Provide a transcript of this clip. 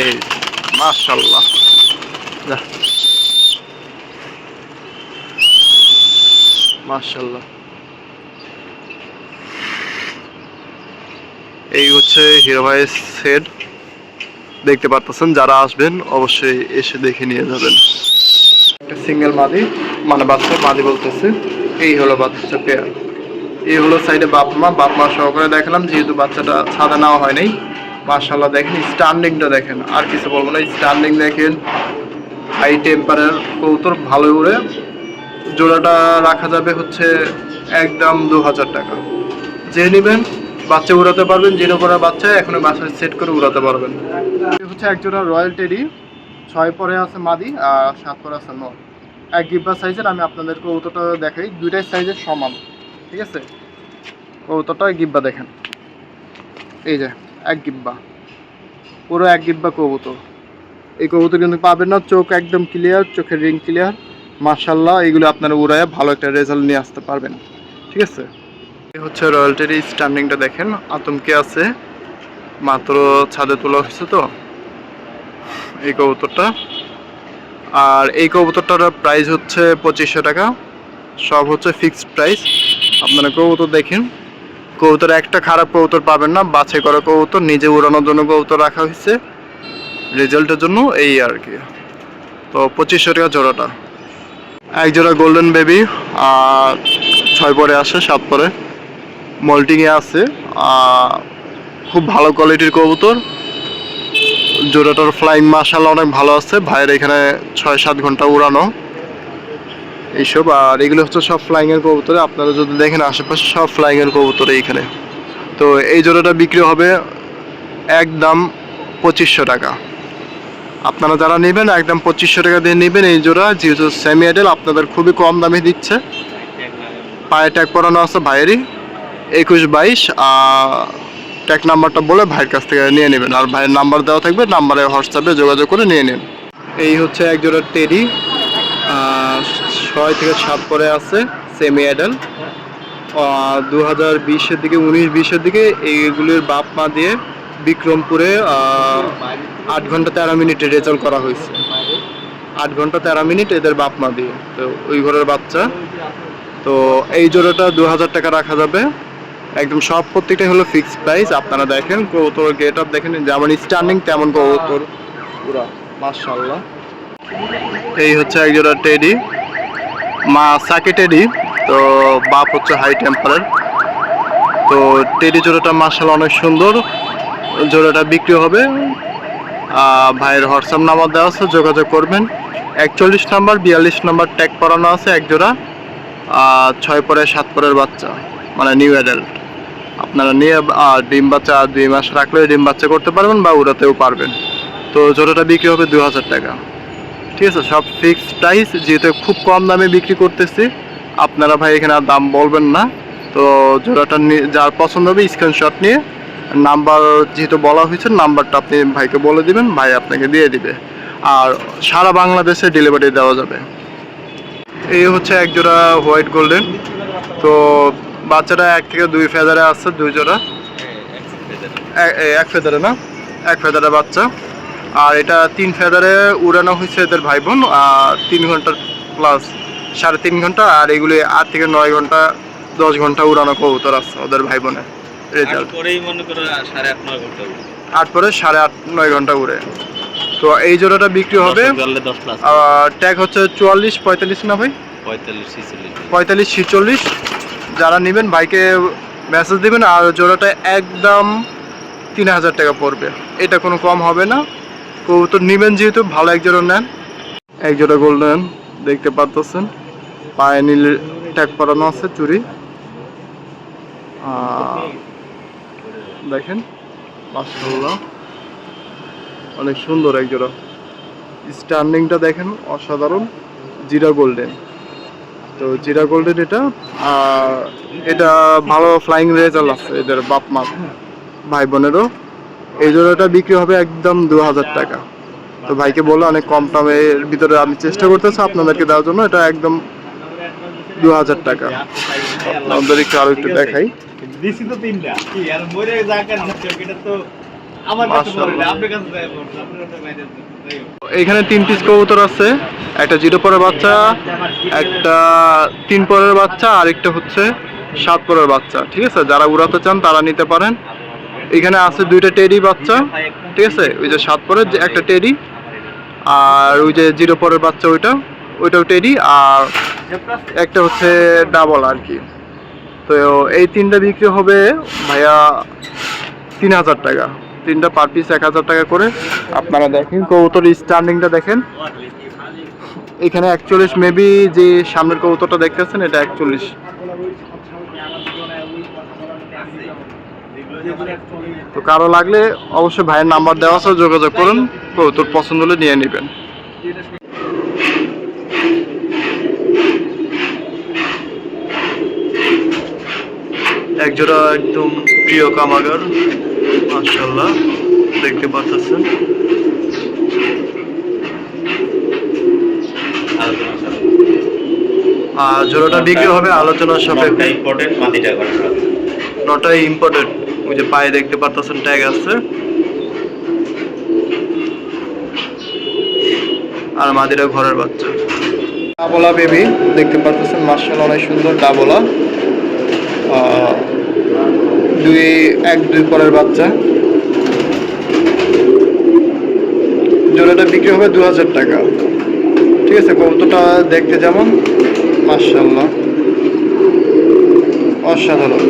এই মাশাল্লাহ মাশাল্লাহ এই হচ্ছে হিরো ভাইয়ের সেট। দেখতে পারতেছেন যারা আসবেন অবশ্যই এসে দেখে নিয়ে যাবেন। একটা সিঙ্গেল মাদি মানে বাচ্চা মাদি বলতেছে। এই হলো বাচ্চা পেয়ার এই হলো সাইডে বাপ মা বাপ মা সহকারে দেখালাম যেহেতু বাচ্চাটা ছাদা নেওয়া হয় নাই। মার্শাল্লাহ দেখেন স্ট্যান্ডিংটা দেখেন, আর কিছু বলব না স্ট্যান্ডিং দেখেন হাই টেম্পারের কৌতর ভালো উড়ে। জোড়াটা রাখা যাবে হচ্ছে একদম দু হাজার টাকা। যে নেবেন, বাচ্চা উড়াতে পারবেন জিরো করা বাচ্চা এখন বাসায় সেট করে উড়াতে পারবেন। হচ্ছে এক জোড়া রয়্যাল টেডি ছয় পরে আছে মাদি আর সাত পরে আছে নর এক গিব্বা সাইজের আমি আপনাদের কৌতোটা দেখাই, দুইটাই সাইজের সমান, ঠিক আছে? কৌতোটা গিব্বা দেখেন। এই যে এক গিব্বা। পুরো এক গিব্বা কবুতর। এই কবুতর কিন্তু পাবেন না, চোখ একদম ক্লিয়ার চোখের রিং ক্লিয়ার মার্শাল্লাহ এইগুলো আপনারা উড়ায় ভালো একটা রেজাল্ট নিয়ে আসতে পারবেন। ঠিক আছে? এই হচ্ছে রয়্যালটির স্ট্যান্ডিংটা দেখেন, আতঙ্কে আছে। মাত্র ছাদে তোলা হয়েছে তো। এই কবুতরটা। আর এই কবুতরটার প্রাইস হচ্ছে পঁচিশশো টাকা। সব হচ্ছে ফিক্সড প্রাইস আপনারা কবুতর দেখেন। কবুতর একটা খারাপ কবুতর পাবেন না, বাছাই করা কবুতর, নিজে উড়ানোর জন্য কবুতর রাখা হয়েছে। রেজাল্টের জন্য এই আর কি। তো পঁচিশশো টাকা জোড়াটা। এক জোড়া গোল্ডেন বেবি আর ছয় পরে আসে, সাত পরে। মল্টিংয়ে আছে খুব ভালো কোয়ালিটির কবুতর। জোড়াটার ফ্লাইং মার্শাল অনেক ভালো আছে। ভাইয়ের এখানে ছয় সাত ঘণ্টা উড়ানো। এইসব, আর এগুলো হচ্ছে সব ফ্লাইং এর কবুতরে। আপনারা যদি দেখেন আশেপাশে, সব ফ্লাইং এর কবুতর এইখানে। তো এই জোড়াটা বিক্রি হবে একদম পঁচিশশো টাকা। আপনারা যারা নেবেন, একদম পঁচিশশো টাকা দিয়ে নেবেন এই জোড়া। যেহেতু সেমি আইডেল আপনাদের খুবই কম দামে দিচ্ছে। পায়ে ট্যাগ করানো আছে ভাইয়েরই, একুশ বাইশ। আর ট্যাগ নাম্বারটা বলে ভাইয়ের কাছ থেকে নিয়ে নেবেন। আর ভাইয়ের নাম্বার দেওয়া থাকবে নাম্বারে হোয়াটসঅ্যাপে যোগাযোগ করে নিয়ে নিন এই হচ্ছে এক জোড়া টেডি ছয় থেকে সাত পরে আছে সেমি আইডেল দু হাজার বিশের দিকে, উনিশ বিশের দিকে এইগুলির বাপ মা দিয়ে বিক্রমপুরে আট ঘণ্টা তেরো মিনিটে রেজাল্ট করা হয়েছে। আট ঘণ্টা তেরো মিনিট এদের বাপ মা দিয়ে, তো ওই ঘরের বাচ্চা। তো এই জোড়াটা দু হাজার টাকা রাখা যাবে। একদম সব প্রত্যেকটাই হলো ফিক্সড প্রাইস আপনারা দেখেন কবুতর গেট আপ দেখেন, যেমন স্ট্যান্ডিং তেমন কবুতর। পুরা মাশাল্লাহ এই হচ্ছে এক জোড়া টেডি মা সাকে টেডি, তো বাপ হচ্ছে হাই টেম্পারের। তো টেডি জোড়াটা মার্শাল অনেক সুন্দর, জোড়াটা বিক্রি হবে। ভাইয়ের হোয়াটসঅ্যাপ নাম্বার দেওয়া আছে, যোগাযোগ করবেন। একচল্লিশ নাম্বার, বিয়াল্লিশ নাম্বার ট্যাগ করানো আছে এক জোড়া আর ছয় পরে সাত পরের বাচ্চা মানে নিউ অ্যাডাল্ট। আপনারা নিয়ে ডিম বাচ্চা দুই মাস রাখলে ডিম বাচ্চা করতে পারবেন বা উড়াতেও পারবেন। তো জোড়াটা বিক্রি হবে দু হাজার টাকা। ঠিক আছে সব ফিক্সড প্রাইস যেহেতু খুব কম দামে বিক্রি করতেছি। আপনারা ভাই এখানে আর দাম বলবেন না। তো জোড়াটা যার পছন্দ হবে স্ক্রিনশট নিয়ে নাম্বার যেহেতু বলা হয়েছে নাম্বারটা আপনি ভাইকে বলে দিবেন ভাই আপনাকে দিয়ে দিবে। আর সারা বাংলাদেশে ডেলিভারি দেওয়া যাবে। এই হচ্ছে এক জোড়া হোয়াইট গোল্ডেন তো বাচ্চাটা এক থেকে দুই ফেদারে আসছে দুই জোড়া। এ- এক ফেদারে না? এক ফেদারে বাচ্চা। আর এটা তিন ফেদারে উড়ানো হয়েছে এদের ভাই বোন তিন ঘণ্টা প্লাস সাড়ে তিন ঘণ্টা আর এগুলি আট থেকে নয় ঘণ্টা দশ ঘণ্টা উড়ানো কবুতর আছে ওদের ভাই বোনের রেজাল্ট আট পরে সাড়ে আট নয় ঘণ্টা উড়ে। তো এই জোড়াটা বিক্রি হবে ট্যাগ হচ্ছে চুয়াল্লিশ পঁয়তাল্লিশ না ভাই? পঁয়তাল্লিশ ছিচল্লিশ। যারা নেবেন ভাইকে মেসেজ দিবেন আর জোড়াটা একদম তিন হাজার টাকা পড়বে। এটা কোনো কম হবে না। কবুতর নেবেন যেহেতু, ভালো এক জোড়া নেন। এক জোড়া গোল্ডেন দেখতে পারতেছেন। পায়ে নীল ট্যাগ করানো আছে চুরি। দেখেন অনেক সুন্দর এক জোড়া স্ট্যান্ডিংটা দেখেন, অসাধারণ। জিরা গোল্ডেন। তো জিরা গোল্ডেন এটা এটা ভালো ফ্লাইং রেজাল্ট আছে এদের বাপ মা ভাই বোনেরও এই জোড়াটা বিক্রি হবে একদম দু হাজার টাকা। তো ভাইকে বলে অনেক কম দামের ভিতরে আমি চেষ্টা করতেছি আপনাদেরকে দেওয়ার জন্য এটা একদম দু হাজার টাকা। আপনাদের একটু আরও একটু দেখাই। এখানে তিন পিস কবুতর আছে একটা জিরো পরের বাচ্চা একটা তিন পরের বাচ্চা আর একটা হচ্ছে সাত পরের বাচ্চা। ঠিক আছে যারা উড়াতে চান তারা নিতে পারেন। এখানে আছে দুইটা টেডি বাচ্চা, ঠিক আছে? ওই যে সাত পরের যে একটা টেডি আর ওই যে জিরো পরের বাচ্চা ওইটা, ওইটাও টেডি আর একটা হচ্ছে ডাবল আর কি। তো এই তিনটা বিক্রি হবে ভাইয়া তিন হাজার টাকা। তিনটা পার পিস এক হাজার টাকা করে। আপনারা দেখেন, কবুতর স্ট্যান্ডিংটা দেখেন। এখানে একচল্লিশ মেবি যে সামনের কবুতরটা দেখতেছেন, এটা একচল্লিশ। তো কারও লাগলে অবশ্যই ভাইয়ের নাম্বার দেওয়া আছে যোগাযোগ করুন তোর পছন্দ হলে নিয়ে নেবেন। একজোড়া একদম প্রিয় কামাগার মাশাল্লাহ দেখতে পাচ্ছেন। আর জোড়াটা বিক্রি হবে আলোচনার সাপেক্ষে। important, মাটিটা ইম্পর্টেন্ট ওই যে পায়ে দেখতে পারতেছেন ট্যাগ আছে। আর মাদিরা ঘরের বাচ্চা। ডাবলা বেবি দেখতে পারতেছেন মার্শাল অনেক সুন্দর ডাবলা। দুই, এক, দুই পরের বাচ্চা। জোড়াটা বিক্রি হবে দু হাজার টাকা। ঠিক আছে, কবুতরটা দেখতে যেমন মার্শাল্লাহ অসাধারণ।